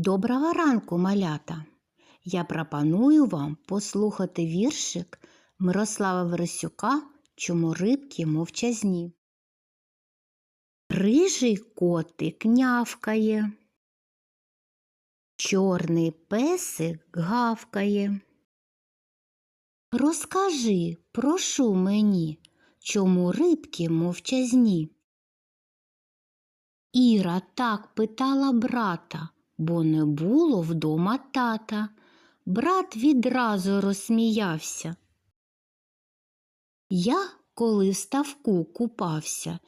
Доброго ранку, малята! Я пропоную вам послухати віршик Мирослава Вересюка Чому рибки мовчазні. Рижий котик нявкає, чорний песик гавкає. Розкажи, прошу мені, чому рибки мовчазні. Іра так питала брата, бо не було вдома тата. Брат відразу розсміявся. Я, коли в ставку купався,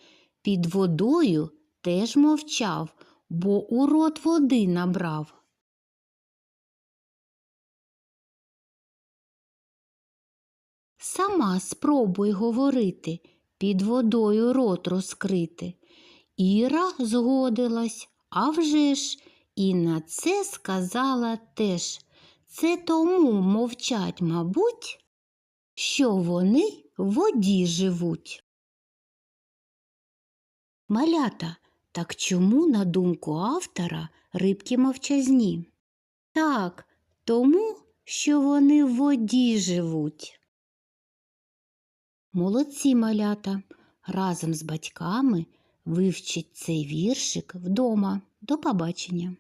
під водою теж мовчав, бо у рот води набрав. Сама спробуй говорити, під водою рот розкрити. Іра згодилась, а вже ж, і на це сказала теж. Це тому мовчать, мабуть, що вони в воді живуть. Малята, так чому, на думку автора, рибки мовчазні? Так, тому, що вони в воді живуть. Молодці малята, разом з батьками вивчіть цей віршик вдома. До побачення!